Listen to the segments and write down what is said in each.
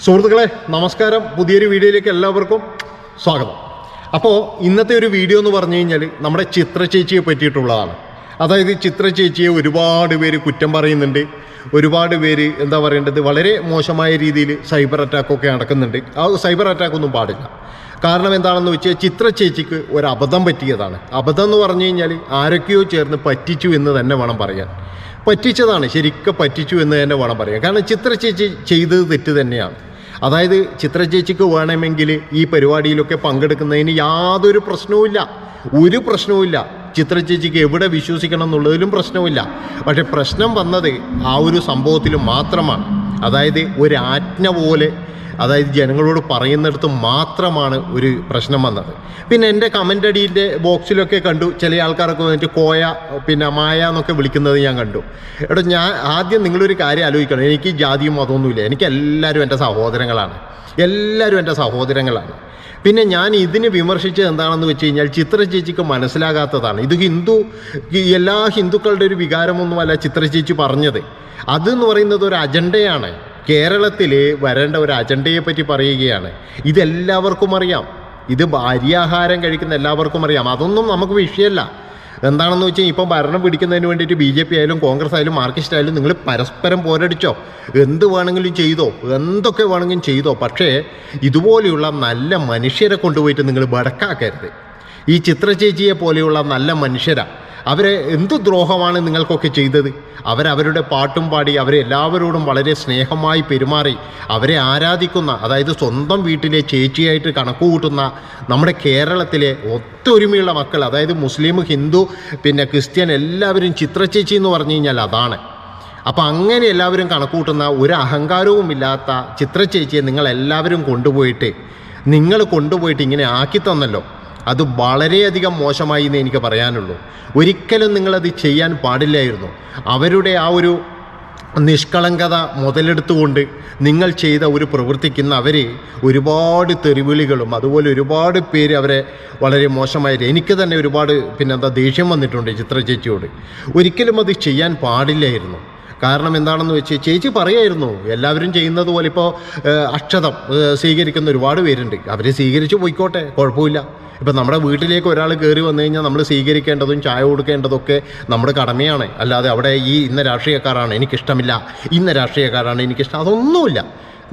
സുഹൃത്തുക്കളെ നമസ്കാരം. പുതിയൊരു വീഡിയോയിലേക്ക് എല്ലാവർക്കും സ്വാഗതം. അപ്പോൾ ഇന്നത്തെ ഒരു വീഡിയോ എന്ന് പറഞ്ഞു കഴിഞ്ഞാൽ നമ്മുടെ ചിത്ര ചേച്ചിയെ പറ്റിയിട്ടുള്ളതാണ്. അതായത് ചിത്ര ചേച്ചിയെ ഒരുപാട് പേര് കുറ്റം പറയുന്നുണ്ട്. ഒരുപാട് പേര് എന്താ പറയേണ്ടത്? വളരെ മോശമായ രീതിയിൽ സൈബർ അറ്റാക്കൊക്കെ നടക്കുന്നുണ്ട്. ആ സൈബർ അറ്റാക്കൊന്നും പാടില്ല. കാരണം എന്താണെന്ന് വെച്ചാൽ ചിത്ര ചേച്ചിക്ക് ഒരു അബദ്ധം പറ്റിയതാണ്. അബദ്ധം എന്ന് പറഞ്ഞു കഴിഞ്ഞാൽ ആരൊക്കെയോ ചേർന്ന് പറ്റിച്ചു എന്ന് തന്നെ വേണം പറയാൻ. പറ്റിച്ചതാണ്. ശരിക്കും പറ്റിച്ചു എന്ന് തന്നെ വേണം പറയാം കാരണം ചിത്ര ചേച്ചി ചെയ്തത് തെറ്റ് തന്നെയാണ്. അതായത് ചിത്ര ചേച്ചിക്ക് വേണമെങ്കിൽ ഈ പരിപാടിയിലൊക്കെ പങ്കെടുക്കുന്നതിന് യാതൊരു പ്രശ്നവുമില്ല ഒരു പ്രശ്നവുമില്ല ചിത്ര ചേച്ചിക്ക് എവിടെ വിശ്വസിക്കണം എന്നുള്ളതിലും പ്രശ്നവുമില്ല. പക്ഷെ പ്രശ്നം വന്നത് ആ ഒരു സംഭവത്തിൽ മാത്രമാണ്. അതായത് ഒരു പോലെ അതായത് ജനങ്ങളോട് പറയുന്നിടത്ത് മാത്രമാണ് ഒരു പ്രശ്നം വന്നത്. പിന്നെ എന്റെ കമന്റ് അടിയിന്റെ ബോക്സിലൊക്കെ കണ്ടു. ചില ആൾക്കാരൊക്കെ വന്നിട്ട് കോയ പിന്നെ മായ എന്നൊക്കെ വിളിക്കുന്നത് ഞാൻ കണ്ടു. എടോ ഞാൻ ആദ്യം നിങ്ങളൊരു കാര്യം ആലോചിക്കണം. എനിക്ക് ജാതിയും മതമൊന്നുമില്ല. എനിക്ക് എല്ലാവരും എന്റെ സഹോദരങ്ങളാണ്. എല്ലാവരും എന്റെ സഹോദരങ്ങളാണ്. പിന്നെ ഞാൻ ഇതിന് വിമർശിച്ചത് എന്താണെന്ന് വെച്ച് കഴിഞ്ഞാൽ ചിത്ര ചേച്ചിക്ക് മനസ്സിലാകാത്തതാണ്. ഇത് ഹിന്ദു എല്ലാ ഹിന്ദുക്കളുടെ ഒരു വികാരമൊന്നുമല്ല ചിത്ര ചേച്ചി പറഞ്ഞത്. അതെന്ന് പറയുന്നത് ഒരു അജണ്ടയാണ് കേരളത്തിൽ വരേണ്ട ഒരു അജണ്ടയെ പറ്റി പറയുകയാണ്. ഇതെല്ലാവർക്കും അറിയാം. ഇത് ഭാര്യാഹാരം കഴിക്കുന്ന എല്ലാവർക്കും അറിയാം. അതൊന്നും നമുക്ക് വിഷയമല്ല. എന്താണെന്ന് വെച്ചാൽ ഇപ്പം ഭരണം പിടിക്കുന്നതിന് വേണ്ടിയിട്ട് ബി ജെ പി ആയാലും കോൺഗ്രസ് ആയാലും മാർക്സിസ്റ്റ് ആയാലും നിങ്ങൾ പരസ്പരം പോരടിച്ചോ? എന്ത് വേണമെങ്കിലും ചെയ്തോ? എന്തൊക്കെ വേണമെങ്കിലും ചെയ്തോ? പക്ഷേ ഇതുപോലെയുള്ള നല്ല മനുഷ്യരെ കൊണ്ടുപോയിട്ട് നിങ്ങൾ വടക്കാക്കരുത്. ഈ ചിത്രചേച്ചിയെ പോലെയുള്ള നല്ല മനുഷ്യരാ. അവരെ എന്ത് ദ്രോഹമാണ് നിങ്ങൾക്കൊക്കെ ചെയ്തത്? അവരവരുടെ പാട്ടും പാടി അവരെ എല്ലാവരോടും വളരെ സ്നേഹമായി പെരുമാറി അവരെ ആരാധിക്കുന്ന അതായത് സ്വന്തം വീട്ടിലെ ചേച്ചിയായിട്ട് കണക്ക് കൂട്ടുന്ന നമ്മുടെ കേരളത്തിലെ ഒത്തൊരുമയുള്ള മക്കൾ അതായത് മുസ്ലിം ഹിന്ദു പിന്നെ ക്രിസ്ത്യൻ എല്ലാവരും ചിത്രചേച്ചി എന്ന് പറഞ്ഞു കഴിഞ്ഞാൽ അതാണ്. അപ്പം അങ്ങനെ എല്ലാവരും കണക്കൂട്ടുന്ന ഒരു അഹങ്കാരവുമില്ലാത്ത ചിത്ര ചേച്ചിയെ നിങ്ങൾ എല്ലാവരും കൊണ്ടുപോയിട്ട് നിങ്ങൾ കൊണ്ടുപോയിട്ട് ഇങ്ങനെ ആക്കി തന്നല്ലോ. അത് വളരെയധികം മോശമായി എന്ന് എനിക്ക് പറയാനുള്ളൂ. ഒരിക്കലും നിങ്ങളത് ചെയ്യാൻ പാടില്ലായിരുന്നു. അവരുടെ ആ ഒരു നിഷ്കളങ്കത മുതലെടുത്തുകൊണ്ട് നിങ്ങൾ ചെയ്ത ഒരു പ്രവൃത്തിക്കുന്ന അവർ ഒരുപാട് തെറിവിളികളും അതുപോലെ ഒരുപാട് പേര് അവരെ വളരെ മോശമായിട്ട് എനിക്ക് തന്നെ ഒരുപാട് പിന്നെന്താ ദേഷ്യം വന്നിട്ടുണ്ട് ചിത്ര ചേച്ചിയോട്. ഒരിക്കലും അത് ചെയ്യാൻ പാടില്ലായിരുന്നു. കാരണം എന്താണെന്ന് വെച്ച് ചേച്ചി പറയായിരുന്നു എല്ലാവരും ചെയ്യുന്നത് പോലെ ഇപ്പോൾ അക്ഷതം സ്വീകരിക്കുന്ന ഒരുപാട് പേരുണ്ട്. അവർ സ്വീകരിച്ച് പോയിക്കോട്ടെ കുഴപ്പമില്ല. ഇപ്പം നമ്മുടെ വീട്ടിലേക്ക് ഒരാൾ കയറി വന്നു കഴിഞ്ഞാൽ നമ്മൾ സ്വീകരിക്കേണ്ടതും ചായ കൊടുക്കേണ്ടതൊക്കെ നമ്മുടെ കടമയാണ്. അല്ലാതെ അവിടെ ഈ ഇന്ന രാഷ്ട്രീയക്കാരാണ് എനിക്കിഷ്ടമില്ല ഇന്ന രാഷ്ട്രീയക്കാരാണ് എനിക്കിഷ്ടം അതൊന്നുമില്ല.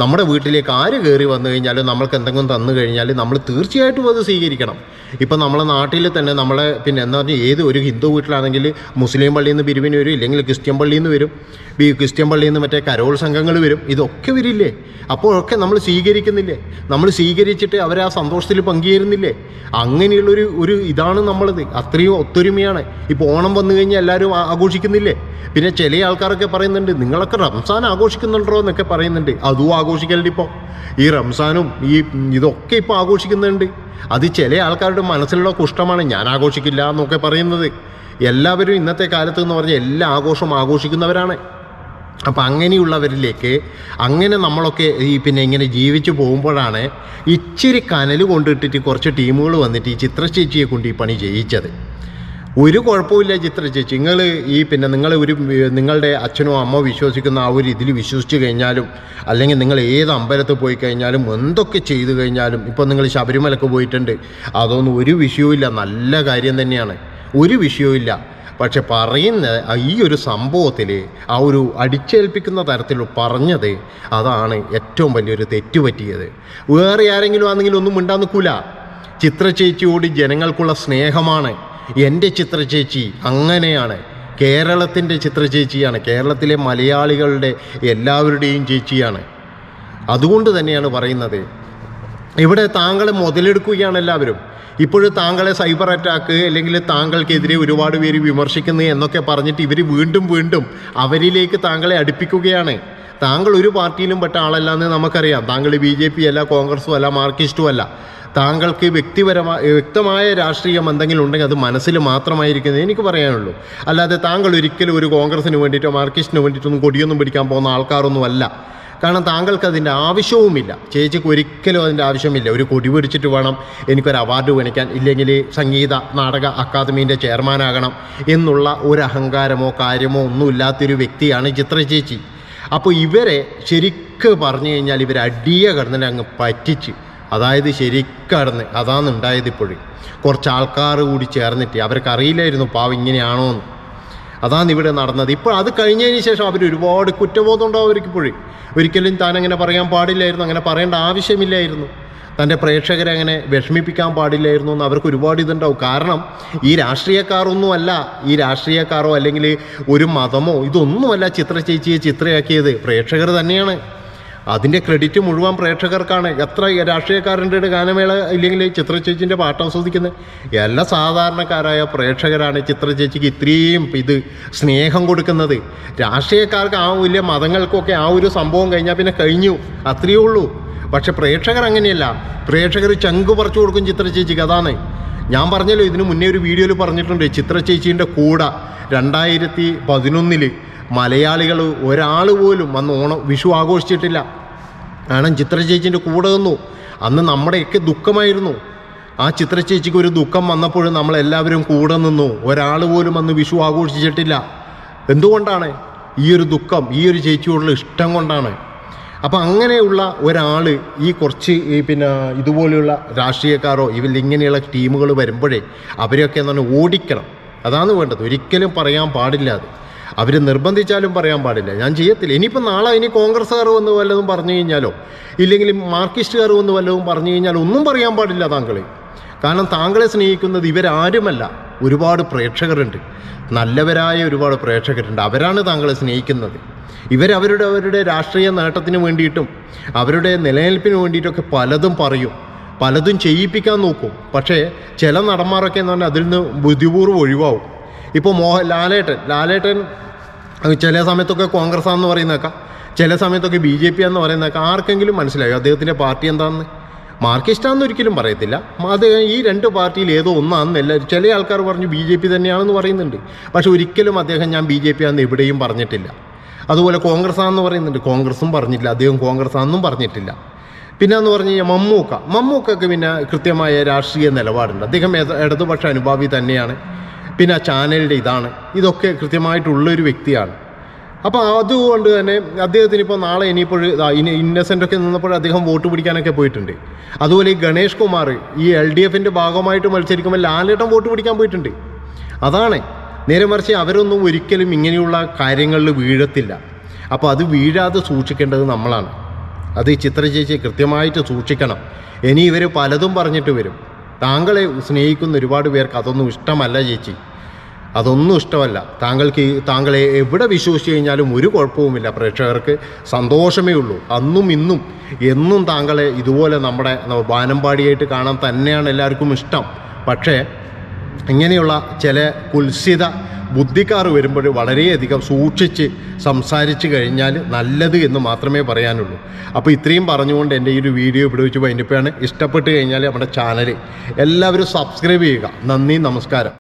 നമ്മുടെ വീട്ടിലേക്ക് ആര് കയറി വന്നു കഴിഞ്ഞാലും നമ്മൾക്ക് എന്തെങ്കിലും തന്നു കഴിഞ്ഞാൽ നമ്മൾ തീർച്ചയായിട്ടും അത് സ്വീകരിക്കണം. ഇപ്പം നമ്മളെ നാട്ടിൽ തന്നെ നമ്മളെ പിന്നെ എന്താ പറഞ്ഞാൽ ഏത് ഒരു ഹിന്ദു വീട്ടിലാണെങ്കിൽ മുസ്ലിം പള്ളിയിൽ നിന്ന് പിരിവിന് വരും ഇല്ലെങ്കിൽ ക്രിസ്ത്യൻ പള്ളിയിൽ നിന്ന് വരും. ഈ ക്രിസ്ത്യൻ പള്ളിയിൽ നിന്ന് മറ്റേ കരോൾ സംഘങ്ങൾ വരും. ഇതൊക്കെ വരില്ലേ? അപ്പോഴൊക്കെ നമ്മൾ സ്വീകരിക്കുന്നില്ലേ? നമ്മൾ സ്വീകരിച്ചിട്ട് അവരെ ആ സന്തോഷത്തിൽ പങ്കുചേരുന്നില്ലേ? അങ്ങനെയുള്ളൊരു ഒരു ഇതാണ് നമ്മളത്. അത്രയും ഒത്തൊരുമയാണ്. ഇപ്പോൾ ഓണം വന്നു കഴിഞ്ഞാൽ എല്ലാവരും ആഘോഷിക്കുന്നില്ലേ? പിന്നെ ചില ആൾക്കാരൊക്കെ പറയുന്നുണ്ട് നിങ്ങളൊക്കെ റംസാൻ ആഘോഷിക്കുന്നുണ്ടോ എന്നൊക്കെ പറയുന്നുണ്ട്. അതും ആഘോഷിക്കലുണ്ട് ഇപ്പോൾ ഈ റംസാനും ഈ ഇതൊക്കെ ഇപ്പോൾ ആഘോഷിക്കുന്നുണ്ട്. അത് ചില ആൾക്കാരുടെ മനസ്സിലുള്ള കുഷ്ടമാണ് ഞാൻ ആഘോഷിക്കില്ല എന്നൊക്കെ പറയുന്നത്. എല്ലാവരും ഇന്നത്തെ കാലത്ത് എന്ന് പറഞ്ഞാൽ എല്ലാ ആഘോഷവും ആഘോഷിക്കുന്നവരാണ്. അപ്പം അങ്ങനെയുള്ളവരിലേക്ക് അങ്ങനെ നമ്മളൊക്കെ ഈ പിന്നെ ഇങ്ങനെ ജീവിച്ചു പോകുമ്പോഴാണ് ഇച്ചിരി കനൽ കൊണ്ടിട്ടിട്ട് കുറച്ച് ടീമുകൾ വന്നിട്ട് ഈ ചിത്രശേച്ചിയെ കൊണ്ട് ഈ പണി ചെയ്യിച്ചത്. ഒരു കുഴപ്പമില്ല ചിത്ര ചേച്ചി. നിങ്ങൾ ഈ പിന്നെ നിങ്ങൾ ഒരു നിങ്ങളുടെ അച്ഛനോ അമ്മോ വിശ്വസിക്കുന്ന ആ ഒരു ഇതിൽ വിശ്വസിച്ച് കഴിഞ്ഞാലും അല്ലെങ്കിൽ നിങ്ങൾ ഏത് അമ്പലത്തിൽ പോയി കഴിഞ്ഞാലും എന്തൊക്കെ ചെയ്തു കഴിഞ്ഞാലും ഇപ്പോൾ നിങ്ങൾ ശബരിമലക്ക് പോയിട്ടുണ്ട് അതൊന്നും ഒരു വിഷയവുമില്ല. നല്ല കാര്യം തന്നെയാണ്. ഒരു വിഷയവുമില്ല. പക്ഷെ പറയുന്ന ഈ ഒരു സംഭവത്തിൽ ആ ഒരു അടിച്ചേൽപ്പിക്കുന്ന തരത്തിൽ പറഞ്ഞത് അതാണ് ഏറ്റവും വലിയൊരു തെറ്റ് പറ്റിയത് വേറെ ആരെങ്കിലും ആണെങ്കിലും ഒന്നും മിണ്ടാൻ നിൽക്കില്ല ചിത്ര ചേച്ചിയോട് ജനങ്ങൾക്കുള്ള സ്നേഹമാണ്. എന്റെ ചിത്രചേച്ചി അങ്ങനെയാണ്. കേരളത്തിന്റെ ചിത്രചേച്ചിയാണ് കേരളത്തിലെ മലയാളികളുടെ എല്ലാവരുടെയും ചേച്ചിയാണ്. അതുകൊണ്ട് തന്നെയാണ് പറയുന്നത്. ഇവിടെ താങ്കളെ മുതലെടുക്കുകയാണ് എല്ലാവരും. ഇപ്പോഴും താങ്കളെ സൈബർ അറ്റാക്ക് അല്ലെങ്കിൽ താങ്കൾക്കെതിരെ ഒരുപാട് പേര് വിമർശിക്കുന്നു എന്നൊക്കെ പറഞ്ഞിട്ട് ഇവർ വീണ്ടും വീണ്ടും അവരിലേക്ക് താങ്കളെ അടുപ്പിക്കുകയാണ്. താങ്കൾ ഒരു പാർട്ടിയിലും പെട്ട ആളല്ല എന്ന് നമുക്കറിയാം. താങ്കൾ ബി ജെ പി അല്ല കോൺഗ്രസും അല്ല മാർക്കിസ്റ്റും അല്ല. താങ്കൾക്ക് വ്യക്തിപരമായ വ്യക്തമായ രാഷ്ട്രീയം എന്തെങ്കിലും ഉണ്ടെങ്കിൽ അത് മനസ്സിൽ മാത്രമായിരിക്കുന്നത് എനിക്ക് പറയാനുള്ളൂ. അല്ലാതെ താങ്കൾ ഒരിക്കലും ഒരു കോൺഗ്രസിന് വേണ്ടിയിട്ടോ മാർക്കിസ്റ്റിന് വേണ്ടിയിട്ടൊന്നും കൊടിയൊന്നും പിടിക്കാൻ പോകുന്ന ആൾക്കാരൊന്നുമല്ല. കാരണം താങ്കൾക്ക് അതിന്റെ ആവശ്യവുമില്ല. ചേച്ചിക്ക് ഒരിക്കലും അതിന്റെ ആവശ്യമില്ല. ഒരു കൊടി പിടിച്ചിട്ട് വേണം എനിക്കൊരു അവാർഡ് മേടിക്കാൻ. ഇല്ലെങ്കിൽ സംഗീത നാടക അക്കാദമീന്റെ ചെയർമാനാകണം എന്നുള്ള ഒരു അഹങ്കാരമോ കാര്യമോ ഒന്നുമില്ലാത്തൊരു വ്യക്തിയാണ് ചിത്ര ചേച്ചി. അപ്പോൾ ഇവരെ ശരിക്ക് പറഞ്ഞു കഴിഞ്ഞാൽ ഇവർ അടിയ അങ്ങ് പറ്റിച്ച് അതായത് ശരിക്കടന്ന് അതാണ് ഉണ്ടായത് ഇപ്പോഴും. കുറച്ച് ആൾക്കാർ കൂടി ചേർന്നിട്ട് അവർക്ക് അറിയില്ലായിരുന്നു പാവം ഇങ്ങനെയാണോ എന്ന്. അതാണ് ഇവിടെ നടന്നത്. ഇപ്പോൾ അത് കഴിഞ്ഞതിന് ശേഷം അവർ ഒരുപാട് കുറ്റബോധം ഉണ്ടാവും അവർക്ക് ഇപ്പോഴും. ഒരിക്കലും താൻ അങ്ങനെ പറയാൻ പാടില്ലായിരുന്നു അങ്ങനെ പറയേണ്ട ആവശ്യമില്ലായിരുന്നു. തന്റെ പ്രേക്ഷകരെ അങ്ങനെ വിഷമിപ്പിക്കാൻ പാടില്ലായിരുന്നു എന്ന് അവർക്ക് ഒരുപാട് ഇതുണ്ടാവും. കാരണം ഈ രാഷ്ട്രീയക്കാരൊന്നും അല്ല ഈ രാഷ്ട്രീയക്കാരോ അല്ലെങ്കിൽ ഒരു മതമോ ഇതൊന്നുമല്ല ചിത്ര ചേച്ചിയെ ചിത്രയാക്കിയത്. പ്രേക്ഷകർ തന്നെയാണ്. അതിന്റെ ക്രെഡിറ്റ് മുഴുവൻ പ്രേക്ഷകർക്കാണ്. എത്ര രാഷ്ട്രീയക്കാരന്റെ ഗാനമേള ഇല്ലെങ്കിൽ ചിത്ര ചേച്ചിന്റെ പാട്ട് ആസ്വദിക്കുന്നത്? എല്ലാ സാധാരണക്കാരായ പ്രേക്ഷകരാണ് ചിത്ര ചേച്ചിക്ക് ഇത്രയും ഇത് സ്നേഹം കൊടുക്കുന്നത്. രാഷ്ട്രീയക്കാർക്ക് ആ വലിയ മതങ്ങൾക്കൊക്കെ ആ ഒരു സംഭവം കഴിഞ്ഞാൽ പിന്നെ കഴിഞ്ഞു. അത്രയേ ഉള്ളൂ. പക്ഷെ പ്രേക്ഷകർ അങ്ങനെയല്ല. പ്രേക്ഷകർ ചങ്ക് പറിച്ചു കൊടുക്കും ചിത്ര ചേച്ചിക്ക് അതാണ്. ഞാൻ പറഞ്ഞല്ലോ ഇതിന് മുന്നേ ഒരു വീഡിയോയിൽ പറഞ്ഞിട്ടുണ്ട് ചിത്ര ചേച്ചീന്റെ കൂടെ രണ്ടായിരത്തി പതിനൊന്നിൽ മലയാളികൾ ഒരാൾ പോലും അന്ന് ഓണം വിഷു ആഘോഷിച്ചിട്ടില്ല. കാരണം ചിത്ര ചേച്ചിന്റെ കൂടെ നിന്നു. അന്ന് നമ്മുടെയൊക്കെ ദുഃഖമായിരുന്നു. ആ ചിത്ര ചേച്ചിക്ക് ഒരു ദുഃഖം വന്നപ്പോഴും നമ്മളെല്ലാവരും കൂടെ നിന്നു. ഒരാൾ പോലും അന്ന് വിഷു ആഘോഷിച്ചിട്ടില്ല. എന്തുകൊണ്ടാണ്? ഈ ഒരു ദുഃഖം ഈ ഒരു ചേച്ചിയോടുള്ള ഇഷ്ടം കൊണ്ടാണ്. അപ്പം അങ്ങനെയുള്ള ഒരാൾ ഈ കുറച്ച് ഈ പിന്നെ ഇതുപോലെയുള്ള രാഷ്ട്രീയക്കാരോ ഇവർ ഇങ്ങനെയുള്ള ടീമുകൾ വരുമ്പോഴേ അവരെയൊക്കെ എന്ന് പറഞ്ഞാൽ ഓടിക്കണം. അതാണ് വേണ്ടത്. ഒരിക്കലും പറയാൻ പാടില്ല അത്. അവർ നിർബന്ധിച്ചാലും പറയാൻ പാടില്ല. ഞാൻ ചെയ്യത്തില്ല. ഇനിയിപ്പോൾ നാളെ ഇനി കോൺഗ്രസ്സുകാർ വന്ന് വല്ലതും പറഞ്ഞു കഴിഞ്ഞാലോ? ഇല്ലെങ്കിൽ മാർക്കിസ്റ്റുകാർ വന്ന് വല്ലതും പറഞ്ഞു കഴിഞ്ഞാൽ ഒന്നും പറയാൻ പാടില്ല താങ്കളെ. കാരണം താങ്കളെ സ്നേഹിക്കുന്നത് ഇവരാരുമല്ല. ഒരുപാട് പ്രേക്ഷകരുണ്ട്. നല്ലവരായ ഒരുപാട് പ്രേക്ഷകരുണ്ട്. അവരാണ് താങ്കളെ സ്നേഹിക്കുന്നത്. ഇവരവരുടെ അവരുടെ രാഷ്ട്രീയ നേട്ടത്തിന് വേണ്ടിയിട്ടും അവരുടെ നിലനിൽപ്പിന് വേണ്ടിയിട്ടൊക്കെ പലതും പറയും. പലതും ചെയ്യിപ്പിക്കാൻ നോക്കും. പക്ഷേ ചില നടന്മാരൊക്കെ എന്ന് പറഞ്ഞാൽ അതിൽ നിന്ന് ബുദ്ധിപൂർവം ഒഴിവാവും. ഇപ്പോൾ മോഹൻ ലാലേട്ടൻ ലാലേട്ടൻ ചില സമയത്തൊക്കെ കോൺഗ്രസ് ആണെന്ന് പറയുന്നേക്കാം. ചില സമയത്തൊക്കെ ബി ജെ പി ആണെന്ന് പറയുന്നേക്കാം. ആർക്കെങ്കിലും മനസ്സിലായോ? അദ്ദേഹത്തിന്റെ പാർട്ടി എന്താണെന്ന് മാർക്കിസ്റ്റാന്ന് ഒരിക്കലും പറയത്തില്ല. അത് ഈ രണ്ട് പാർട്ടിയിൽ ഏതോ ഒന്നാണെന്ന് എല്ലാവരും ചില ആൾക്കാർ പറഞ്ഞു ബി ജെ പി തന്നെയാണെന്ന് പറയുന്നുണ്ട്. പക്ഷെ ഒരിക്കലും അദ്ദേഹം ഞാൻ ബി ജെ പി ആണെന്ന് എവിടെയും പറഞ്ഞിട്ടില്ല. അതുപോലെ കോൺഗ്രസ് ആണെന്ന് പറയുന്നുണ്ട്. കോൺഗ്രസും പറഞ്ഞിട്ടില്ല. അദ്ദേഹം കോൺഗ്രസ് ആണെന്നും പറഞ്ഞിട്ടില്ല. പിന്നെ എന്ന് പറഞ്ഞു കഴിഞ്ഞാൽ മമ്മൂക്ക. മമ്മൂക്കൊക്കെ പിന്നെ കൃത്യമായ രാഷ്ട്രീയ നിലപാടുണ്ട്. അദ്ദേഹം ഇടതുപക്ഷ അനുഭാവി തന്നെയാണ്. പിന്നെ ആ ചാനലിന്റെ ഇതാണ്. ഇതൊക്കെ കൃത്യമായിട്ടുള്ളൊരു വ്യക്തിയാണ്. അപ്പോൾ അതുകൊണ്ട് തന്നെ അദ്ദേഹത്തിന് ഇപ്പോൾ നാളെ ഇനിയിപ്പോൾ ഇന്നസെന്റ് ഒക്കെ നിന്നപ്പോൾ അദ്ദേഹം വോട്ട് പിടിക്കാനൊക്കെ പോയിട്ടുണ്ട്. അതുപോലെ ഈ ഗണേഷ് കുമാർ ഈ എൽ ഡി എഫിന്റെ ഭാഗമായിട്ട് മത്സരിക്കുമ്പോൾ ലാലേട്ടൻ വോട്ട് പിടിക്കാൻ പോയിട്ടുണ്ട്. അതാണ്. നേരെ മറിച്ച് അവരൊന്നും ഒരിക്കലും ഇങ്ങനെയുള്ള കാര്യങ്ങളിൽ വീഴത്തില്ല. അപ്പോൾ അത് വീഴാതെ സൂക്ഷിക്കേണ്ടത് നമ്മളാണ്. അത് ചിത്ര ചേച്ചി കൃത്യമായിട്ട് സൂക്ഷിക്കണം. ഇനി ഇവർ പലതും പറഞ്ഞിട്ട് വരും. താങ്കളെ സ്നേഹിക്കുന്ന ഒരുപാട് പേർക്ക് അതൊന്നും ഇഷ്ടമല്ല ചേച്ചി. അതൊന്നും ഇഷ്ടമല്ല. താങ്കൾക്ക് താങ്കളെ എവിടെ വിശ്വസിച്ച് കഴിഞ്ഞാലും ഒരു കുഴപ്പവുമില്ല. പ്രേക്ഷകർക്ക് സന്തോഷമേ ഉള്ളൂ. അന്നും ഇന്നും എന്നും താങ്കളെ ഇതുപോലെ നമ്മുടെ ബാനമ്പാടിയായിട്ട് കാണാൻ തന്നെയാണ് എല്ലാവർക്കും ഇഷ്ടം. പക്ഷേ ഇങ്ങനെയുള്ള ചില കുൽസിത ബുദ്ധിക്കാർ വരുമ്പോൾ വളരെയധികം സൂക്ഷിച്ച് സംസാരിച്ച് കഴിഞ്ഞാൽ നല്ലത് എന്ന് മാത്രമേ പറയാനുള്ളൂ. അപ്പോൾ ഇത്രയും പറഞ്ഞുകൊണ്ട് എന്റെ ഈ ഒരു വീഡിയോ ഇവിടെ വെച്ച് വൈൻഡപ്പാണ് ഇഷ്ടപ്പെട്ട് കഴിഞ്ഞാൽ നമ്മുടെ ചാനൽ എല്ലാവരും സബ്സ്ക്രൈബ് ചെയ്യുക. നന്ദി നമസ്കാരം.